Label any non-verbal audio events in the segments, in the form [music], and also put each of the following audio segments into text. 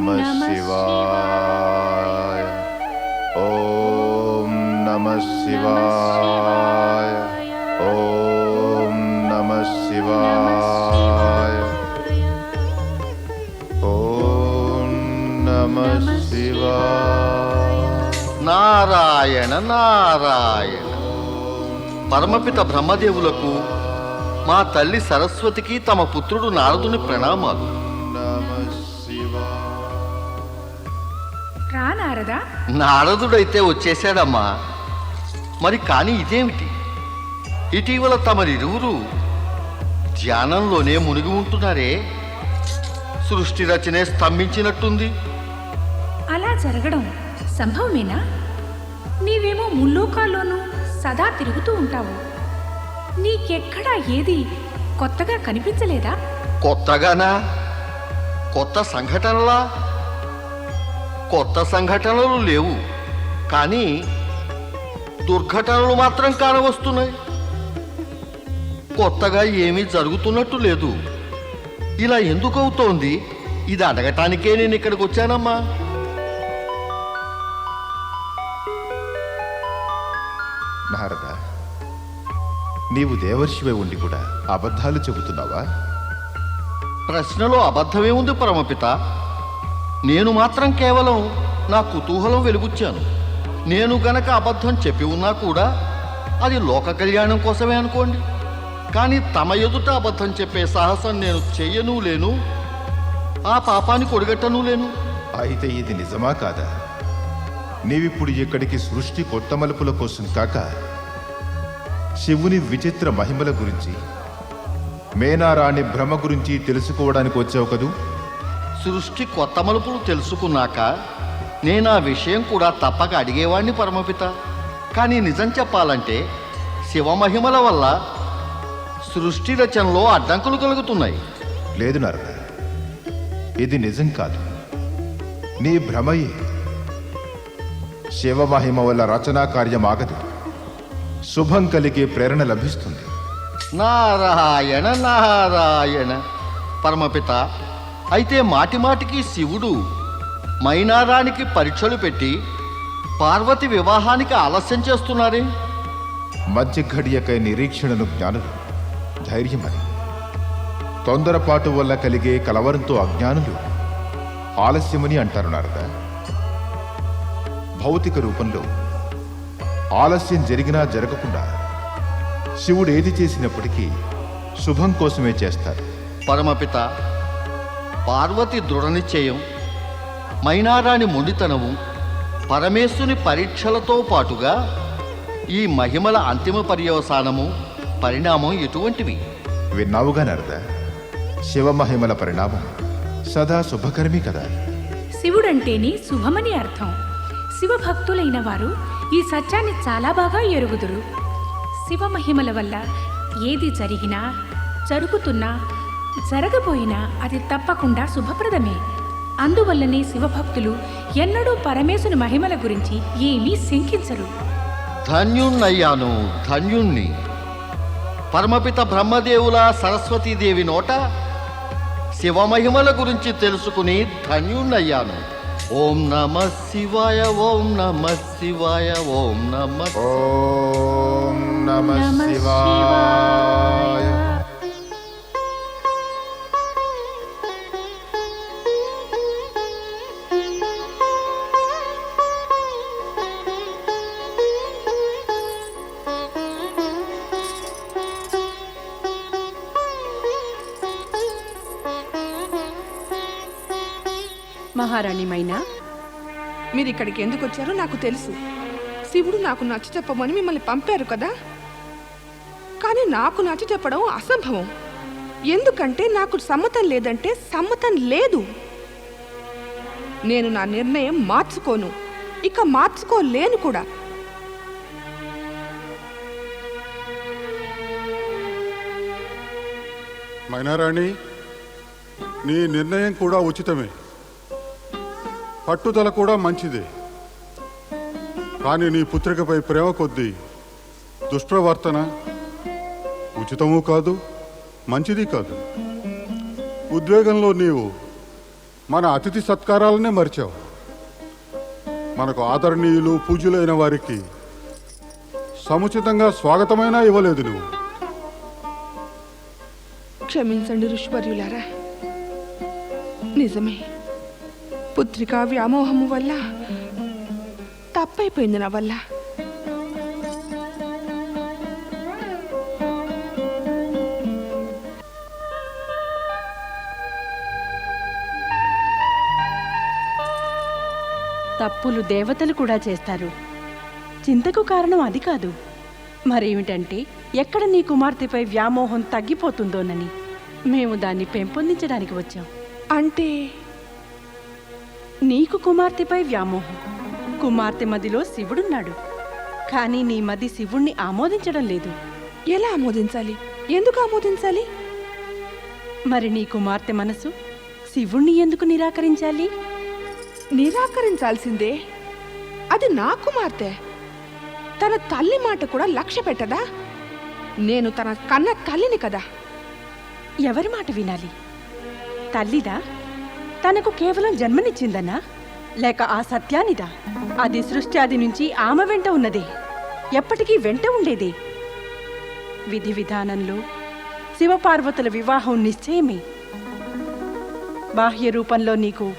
నమ శివాయ ఓం నమః శివాయ ఓం నమః శివాయ ఓం నమ శివాయ నారాయణ నారాయణ। పరమపిత బ్రహ్మదేవులకు మా తల్లి సరస్వతికి తమ పుత్రుడు నారదుని ప్రణామాలు. నారదా నారదుడైతే వచ్చేశాడమ్మా. మరి కానీ ఇదేమిటి? ఇటీవల తమరిరువురు ధ్యానంలోనే మునిగి ఉంటున్నారే. సృష్టి రచనే స్తంభించినట్టుంది. అలా జరగడం సంభవమేనా? నీవేమో ముల్లోకాల్లోనూ సదా తిరుగుతూ ఉంటావు. నీకెక్కడా ఏది కొత్తగా కనిపించలేదా? కొత్తగానా? కొత్త సంఘటనలా? కొత్త సంఘటనలు లేవు. కానీ దుర్ఘటనలు మాత్రం కానవస్తున్నాయి. కొత్తగా ఏమీ జరుగుతున్నట్టు లేదు. ఇలా ఎందుకు అవుతోంది? ఇది అడగటానికే నేను ఇక్కడికి వచ్చానమ్మా. నారద నీవు దేవర్షివై ఉండి కూడా అబద్ధాలు చెబుతున్నావా? ప్రశ్నలో అబద్ధమే ఉంది పరమపిత. నేను మాత్రం కేవలం నా కుతూహలం వెలుగుచ్చాను. నేను గనక అబద్ధం చెప్పి ఉన్నా కూడా అది లోక కళ్యాణం కోసమే అనుకోండి. కానీ తమ ఎదుట అబద్ధం చెప్పే సాహసం నేను చెయ్యను లేను. ఆ పాపాన్ని కొడిగట్టను లేను. అయితే ఇది నిజమా కాదా? నీవిప్పుడు ఇక్కడికి సృష్టి కొత్త మలుపుల కోసం కాక శివుని విచిత్ర మహిమల గురించి మేనారాణి భ్రమ గురించి తెలుసుకోవడానికి వచ్చావు కదూ? సృష్టి కొత్త మలుపులు తెలుసుకున్నాక నేను ఆ విషయం కూడా తప్పక అడిగేవాణ్ణి పరమపిత. కానీ నిజం చెప్పాలంటే శివమహిమల వల్ల సృష్టి రచనలో అడ్డంకులు కలుగుతున్నాయి. లేదు నారద ఇది నిజం కాదు. నీ భ్రమయే. శివమహిమ వల్ల రచనా కార్యం ఆగదు. శుభం కలిగే ప్రేరణ లభిస్తుంది. నారాయణ నారాయణ. పరమపిత అయితే మాటి మాటికి శివుడు మైనారానికి పరీక్షలు పెట్టి పార్వతి వివాహానికి ఆలస్యం చేస్తున్నారే? మధ్య ఘడియకై నిరీక్షణను జ్ఞానులు ధైర్యమని తొందరపాటు వల్ల కలిగే కలవరంతో అజ్ఞానులు ఆలస్యమని అంటారు నారద. భౌతిక రూపంలో ఆలస్యం జరిగినా జరగకుండా శివుడు ఏది చేసినప్పటికీ శుభం కోసమే చేస్తారు. పరమపిత పార్వతి దృఢ నిశ్చయం మైనారాణి మొండితనము పరమేశుని పరీక్షలతో పాటుగా ఈ మహిమల అంతిమ పర్యవసానము పరిణామం ఎటువంటివి? విన్నావుగా నారద శివమహిమల పరిణామం సదా శుభకరమే కదా. శివుడంటేనే శుభమని అర్థం. శివభక్తులైన వారు ఈ సత్యాన్ని చాలా బాగా ఎరుగుదురు. శివమహిమల వల్ల ఏది జరిగినా జరుగుతున్నా జరగబోయినా అది తప్పకుండా శుభప్రదమే. అందువల్లనే శివభక్తులు ఎన్నడూ పరమేశుని మహిమల గురించి ఏమీ శంకించరు. ధన్యుణ్ణయ్యాను ధన్యుణ్ణి. పరమపిత బ్రహ్మదేవుల సరస్వతీదేవి నోట శివమహిమల గురించి తెలుసుకుని ధన్యుణ్ణయ్యాను. ఓం నమ శివాయ ఓం నమ శివాయ ఓం నమ ఓం నమ నమః శివాయ. మహారాణి మైనా మీరు ఇక్కడికి ఎందుకు వచ్చారో నాకు తెలుసు. శివుడు నాకు నచ్చ చెప్పమని మిమ్మల్ని పంపారు కదా? కానీ నాకు నచ్చ చెప్పడం అసంభవం. ఎందుకంటే నాకు సమ్మతం లేదంటే సమ్మతం లేదు. నేను నా నిర్ణయం మార్చుకోను. ఇక మార్చుకోలేను కూడా. మైనారాణి నీ నిర్ణయం కూడా ఉచితమే. పట్టుదల కూడా మంచిదే. కానీ నీ పుత్రికపై ప్రేమ కొద్దీ దుష్ప్రవర్తన ఉచితము కాదు మంచిది కాదు. ఉద్వేగంలో నీవు మన అతిథి సత్కారాలనే మరిచావు. మనకు ఆదరణీయులు పూజలైన వారికి సముచితంగా స్వాగతమైనా ఇవ్వలేదు నువ్వు. క్షమించండి ఋషివర్యులారా నిజమే. పుత్రికా వ్యామోహము వల్ల తప్పైపోయింది నా వల్ల. తప్పులు దేవతలు కూడా చేస్తారు. చింతకు కారణం అది కాదు. మరేమిటంటే ఎక్కడ నీ కుమార్తెపై వ్యామోహం తగ్గిపోతుందోనని మేము దాన్ని పెంపొందించడానికి వచ్చాం. అంటే నీకు కుమార్తెపై వ్యామోహం. కుమార్తె మదిలో శివుడున్నాడు. కానీ నీ మది శివుణ్ణి ఆమోదించడం లేదు. ఎలా ఆమోదించాలి? ఎందుకు ఆమోదించాలి? మరి నీ కుమార్తె మనసు శివుణ్ణి ఎందుకు నిరాకరించాలి? నిరాకరించాల్సిందే. అది నా కుమార్తె. తన తల్లి మాట కూడా లక్ష్య పెట్టదా? నేను తన కన్న తల్లిని కదా. ఎవరి మాట వినాలి? తల్లిదా? తనకు కేవలం జన్మనిచ్చిందనా? లేక ఆ సత్యానిదా? అది సృష్టి ఆది నుంచి ఆమె వెంట ఉన్నదే. ఎప్పటికీ వెంట ఉండేదే. విధి విధానంలో శివపార్వతుల వివాహం నిశ్చయమే. బాహ్య రూపంలో నీకు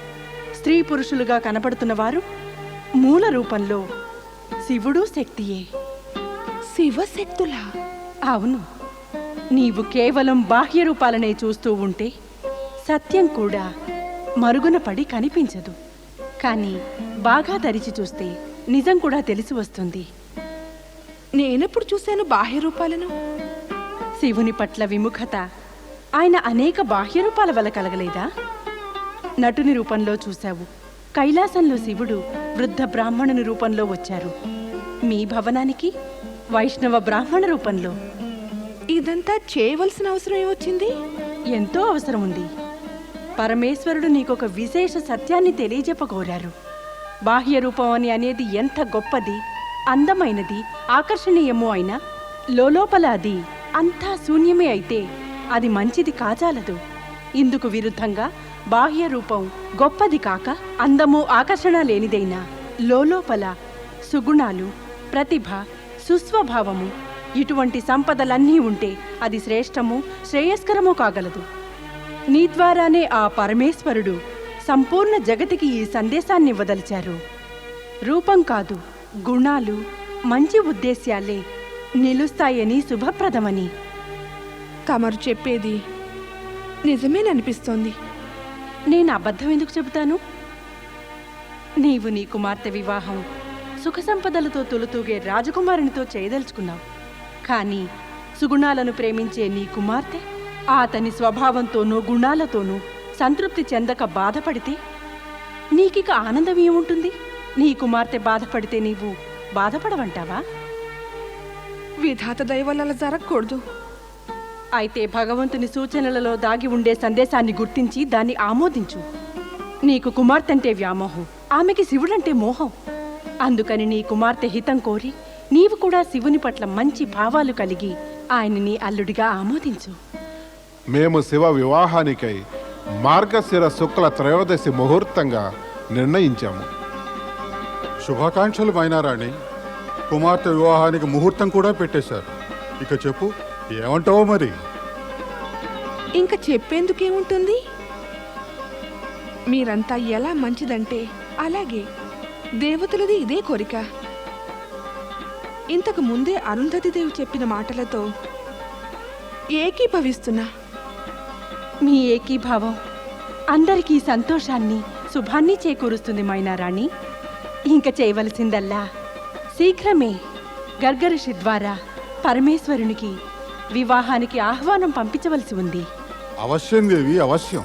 స్త్రీ పురుషులుగా కనపడుతున్నవారు మూల రూపంలో శివుడు శక్తియే. శివశక్తులా? అవును. నీవు కేవలం బాహ్య రూపాలనే చూస్తూ ఉంటే సత్యం కూడా మరుగున పడి కనిపించదు. కానీ బాగా తరిచి చూస్తే నిజం కూడా తెలిసి వస్తుంది. నేనెప్పుడు చూశాను బాహ్య రూపాలను? శివుని పట్ల విముఖత ఆయన అనేక బాహ్య రూపాల వల్ల కలగలేదా? నటుని రూపంలో చూశావు. కైలాసంలో శివుడు వృద్ధ బ్రాహ్మణుని రూపంలో వచ్చారు. మీ భవనానికి వైష్ణవ బ్రాహ్మణ రూపంలో. ఇదంతా చేయవలసిన అవసరం ఏమొచ్చింది? ఎంతో అవసరం ఉంది. పరమేశ్వరుడు నీకొక విశేష సత్యాన్ని తెలియజెప్పగోరారు. బాహ్య రూపం అని అనేది ఎంత గొప్పది అందమైనది ఆకర్షణీయమో అయినా లోలోపల అది అంతా శూన్యమే అయితే అది మంచిది కాజాలదు. ఇందుకు విరుద్ధంగా బాహ్య రూపం గొప్పది కాక అందము ఆకర్షణ లేనిదైనా లోలోపల సుగుణాలు ప్రతిభ సుస్వభావము ఇటువంటి సంపదలన్నీ ఉంటే అది శ్రేష్టము శ్రేయస్కరము కాగలదు. నీ ద్వారానే ఆ పరమేశ్వరుడు సంపూర్ణ జగతికి ఈ సందేశాన్ని ఇవ్వదలిచారు రూపం కాదు గుణాలు మంచి ఉద్దేశ్యాలే నిలుస్తాయని శుభప్రదమని. తమరు చెప్పేది నిజమేననిపిస్తోంది. నేను అబద్ధం ఎందుకు చెబుతాను? నీవు నీ కుమార్తె వివాహం సుఖ సంపదలతో తొలుతూగే రాజకుమారునితో చేయదలుచుకున్నావు. కానీ సుగుణాలను ప్రేమించే నీ కుమార్తె అతని స్వభావంతోనూ గుణాలతోనూ సంతృప్తి చెందక బాధపడితే నీకిక ఆనందం ఏముంటుంది? నీ కుమార్తె బాధపడితే నీవు బాధపడవంటావా విధాత దయ వల్ల జరగకూడదు. అయితే భగవంతుని సూచనలలో దాగి ఉండే సందేశాన్ని గుర్తించి దాన్ని ఆమోదించు. నీకు కుమార్తె అంటే వ్యామోహం ఆమెకి శివుడంటే మోహం. అందుకని నీ కుమార్తె హితం కోరి నీవు కూడా శివుని పట్ల మంచి భావాలు కలిగి ఆయనని అల్లుడిగా ఆమోదించు. మేము శివ వివాహానికై మార్గశిర శుక్ల త్రయోదశి ముహూర్తంగా నిర్ణయించాము. శుభాకాంక్షలు మైనారాణి. కుమార్తె వివాహానికి ముహూర్తం కూడా పెట్టేశారు. ఇక చెప్పు ఏమంటావో మరి? ఇంకా చెప్పేందుకేముంటుంది? మీరంతా ఎలా మంచిదంటే అలాగే దేవతలది ఇదే కోరిక. ఇంతకు ముందే అరుంధతి దేవి చెప్పిన మాటలతో ఏకీభవిస్తున్నా. మీ ఏకీభావం. అందరికీ సంతోషాన్ని శుభాన్ని చేకూరుస్తుంది మైనారాణి. ఇంక చేయవలసిందల్లా శీఘ్రమే గర్గఋషి ద్వారా పరమేశ్వరునికి వివాహానికి ఆహ్వానం పంపించవలసి ఉంది. అవశ్యం దేవి అవశ్యం.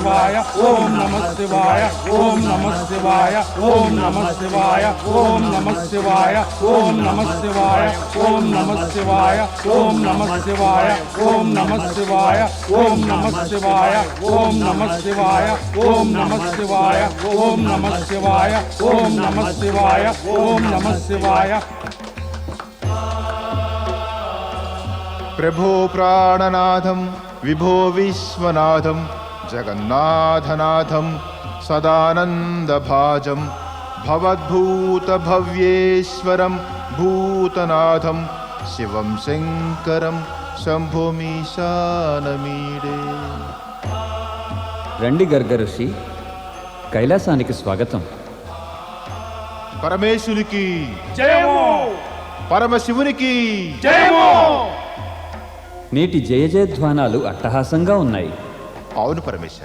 ఓం నమ శివాయ ఓం నమ శివాయ ఓం నమ శివాయ ఓం నమ శివాయ ఓం నమ శివాయ ఓం నమ శివాయ ఓం నమ శివాయ ఓం నమ శివాయ ఓం నమ శివాయ ఓం నమ శివాయ ఓం నమ శివాయ ఓం నమ శివాయ ఓం నమ శివాయ ఓం నమ శివాయ ప్రభో ప్రాణనాథం విభో విశ్వనాథం जगन्नाथनाथं सदानन्दभाजं भवद्भूतभव्येश्वरं భూతనాథం శివం శంకరం शम्भुमीशानमीडे। రండి గర్గఋషి కైలాసానికి స్వాగతం. పరమేశ్వరికి పరమశివునికి జయము! నేటి జయజయధ్వానాలు అట్టహాసంగా ఉన్నాయి. అవును పరమేశ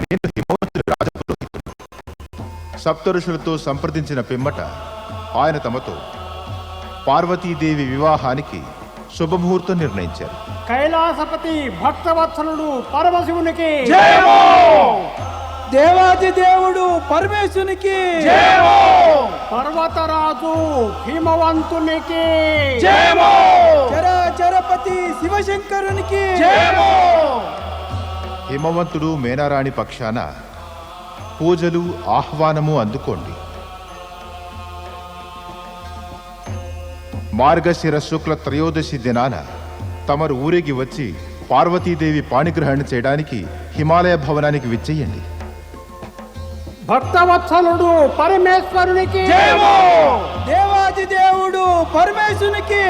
నేను హిమవంతుడి రాజపురోహితుడు సప్తఋషులతో సంప్రదించిన పిమ్మట ఆయన తమతో పార్వతీదేవి వివాహానికి శుభముహూర్తం నిర్ణయించారు. కైలాసపతి భక్తవత్సలుడు పరమశివునికి దేవాది దేవుడు పరమేశునికి పర్వతరాజు హిమవంతునికి చరాచరపతి శివశంకరునికి హిమవంతుడు మేనారాణి పక్షాన పూజలు ఆహ్వానము అందుకోండి. మార్గశిర శుక్ల త్రయోదశి దినాన తమరు ఊరికి వచ్చి పార్వతీదేవి పాణిగ్రహణ చేయడానికి హిమాలయ భవనానికి విచ్చేయండి. భక్తవత్సలుడు పరమేశ్వరునికి. దేవాది దేవుడు పరమేశునికి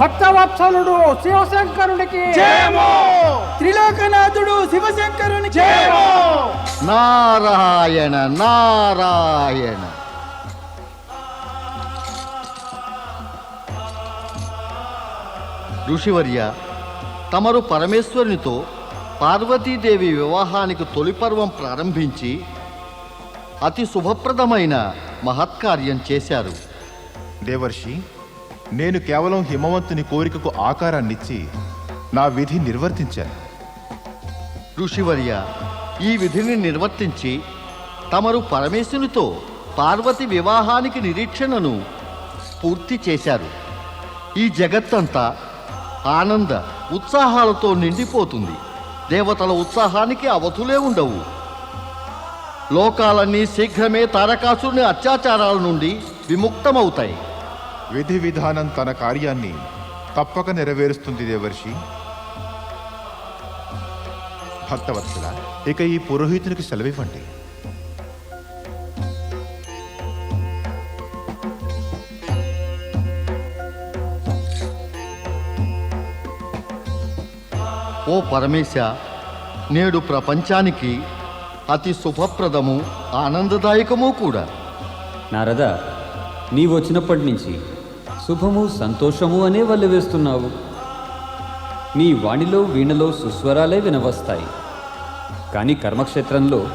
భక్తవత్సలుడు శివశంకరునికి. త్రిలోకనాథుడు శివశంకరునికి. నారాయణ నారాయణ. ఋషివర్య తమరు పరమేశ్వరునితో పార్వతీదేవి వివాహానికి తొలి పర్వం ప్రారంభించి అతి శుభప్రదమైన మహత్కార్యం చేశారు. దేవర్షి నేను కేవలం హిమవంతుని కోరికకు ఆకారాన్నిచ్చి నా విధి నిర్వర్తించాను. ఋషివర్య ఈ విధిని నిర్వర్తించి తమరు పరమేశునితో పార్వతి వివాహానికి నిరీక్షణను పూర్తి చేశారు. ఈ జగత్తంతా ఆనంద ఉత్సాహాలతో నిండిపోతుంది. దేవతల ఉత్సాహానికి అవధులే ఉండవు. లోకాలన్నీ శీఘ్రమే తారకాసురుని అత్యాచారాల నుండి విముక్తమవుతాయి. విధి విధానం తన కార్యాన్ని తప్పక నెరవేరుస్తుంది దేవర్షి. భక్తవత్సల ఇక ఈ పురోహితునికి సెలవివ్వండి. ఓ పరమేశ నేడు ప్రపంచానికి అతి శుభప్రదము ఆనందదాయకము కూడా. నారద నీవు వచ్చినప్పటి నుంచి శుభము సంతోషము అనే వల్లి వేస్తున్నావు. నీ వాణిలో వీణలో సుస్వరాలే వినవస్తాయి. కానీ కర్మక్షేత్రంలో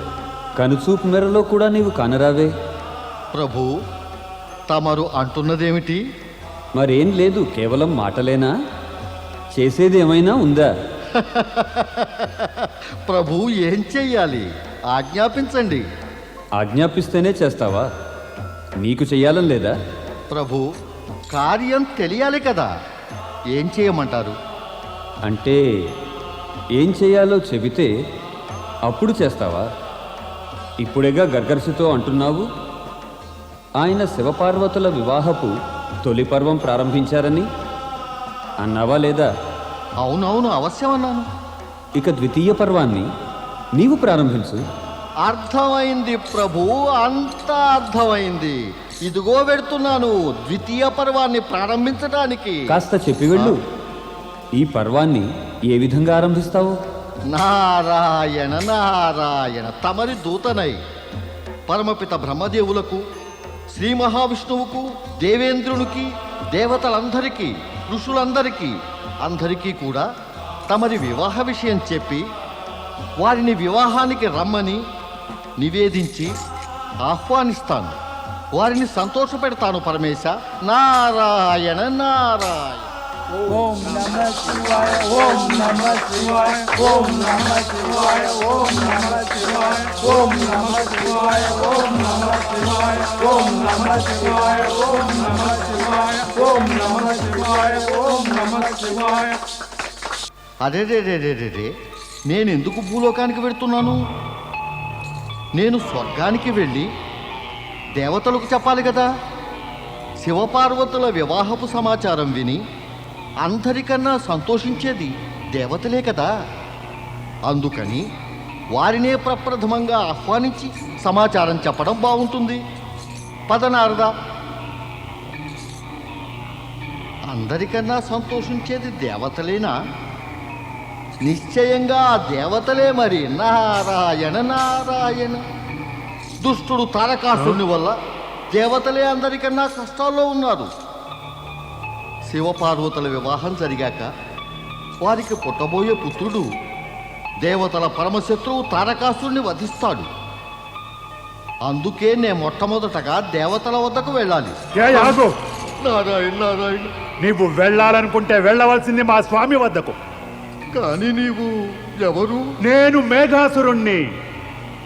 కనుచూపు మేరలో కూడా నీవు కానరావే. ప్రభు తమరు అంటున్నదేమిటి? మరేం లేదు కేవలం మాటలేనా? చేసేది ఏమైనా ఉందా? [laughs] ప్రభు ఏం చెయ్యాలి? ఆజ్ఞాపించండి. ఆజ్ఞాపిస్తేనే చేస్తావా? నీకు చెయ్యాలని లేదా? ప్రభు కార్యం తెలియాలి కదా. ఏం చేయమంటారు? అంటే ఏం చేయాలో చెబితే అప్పుడు చేస్తావా? ఇప్పుడేగా గర్గర్షితో అంటున్నావు? ఆయన శివపార్వతుల వివాహపు తొలి పర్వం ప్రారంభించారని? అన్నావా లేదా? అవునవును అవశ్యమన్నాను ఇక ద్వితీయ పర్వాన్ని నీవు ప్రారంభించు. అర్థమైంది ప్రభు అంతా అర్థమైంది. ఇదిగో పెడుతున్నాను ద్వితీయ పర్వాన్ని ప్రారంభించడానికి కాస్త చెప్పి వెళ్ళు. ఈ పర్వాన్ని ఏ విధంగా ఆరంభిస్తావు? నారాయణ నారాయణ తమరి దూతనై. పరమపిత బ్రహ్మదేవులకు శ్రీ మహావిష్ణువుకు దేవేంద్రునికి దేవతలందరికీ ఋషులందరికీ అందరికీ కూడా తమరి వివాహ విషయం చెప్పి వారిని వివాహానికి రమ్మని నివేదించి ఆహ్వానిస్తాను. వారిని సంతోషపెడతాను పరమేశ. నారాయణ నారాయణ. ఓం నమ శివాయ ఓం నమ శివాయ ఓం నమ శివాయ ఓం నమ శివాయ ఓం నమ శివాయ ఓం నమ శివాయ. ఓం నమ శివాయ ఓం నమ శివాయ ఓం నమ శివాయ ఓం నమ శివాయ. అరే రే రే రే రే రే నేను ఎందుకు భూలోకానికి వెళ్తున్నాను? నేను స్వర్గానికి వెళ్ళి దేవతలకు చెప్పాలి కదా. శివపార్వతుల వివాహపు సమాచారం విని అందరికన్నా సంతోషించేది దేవతలే కదా. అందుకని వారినే ప్రప్రథమంగా ఆహ్వానించి సమాచారం చెప్పడం బాగుంటుంది. పదనారుదా. అందరికన్నా సంతోషించేది దేవతలేనా? నిశ్చయంగా ఆ దేవతలే మరి. నారాయణ నారాయణ. దుష్టుడు తారకాసుని వల్ల దేవతలే అందరికన్నా కష్టాల్లో ఉన్నారు. శివపార్వతుల వివాహం జరిగాక వారికి పుట్టబోయే పుత్రుడు దేవతల పరమశత్రువు తారకాసుని వధిస్తాడు. అందుకే నే మొట్టమొదటగా దేవతల వద్దకు వెళ్ళాలి. నారాయణ నారాయణ. నీవు వెళ్ళాలనుకుంటే వెళ్ళవలసింది మా స్వామి వద్దకు. కానీ నీవు ఎవరు? నేను మేఘాసురుణ్ణి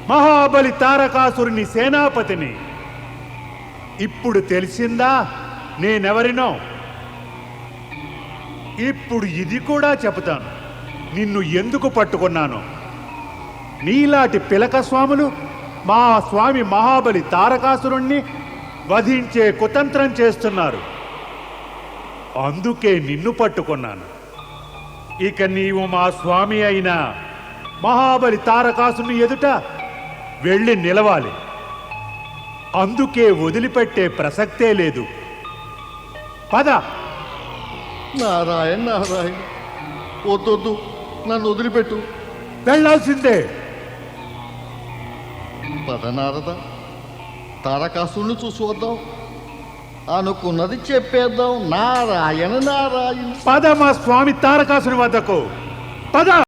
మహాబలి తారకాసురుని సేనాపతిని. ఇప్పుడు తెలిసిందా? నేనెవరినో? ఇప్పుడు ఇది కూడా చెబుతాను. నిన్ను ఎందుకు పట్టుకున్నాను? నీలాంటి పిలక స్వాములు మా స్వామి మహాబలి తారకాసురుణ్ణి వధించే కుతంత్రం చేస్తున్నారు. అందుకే నిన్ను పట్టుకున్నాను. ఇక నీవు మా స్వామి అయిన మహాబలి తారకాసుని ఎదుట వెళ్ళి నిలవాలి. అందుకే వదిలిపెట్టే ప్రసక్తే లేదు. పద. నారాయణ నారాయణ వద్దొద్దు. నన్ను వదిలిపెట్టు. వెళ్ళాల్సిందే. పదనారద? తారకాసుని చూసి వద్దాం. అనుకున్నది చెప్పేద్దాం. నారాయణ నారాయణ. పదమా స్వామి తారకాసుని వద్దకు. పద!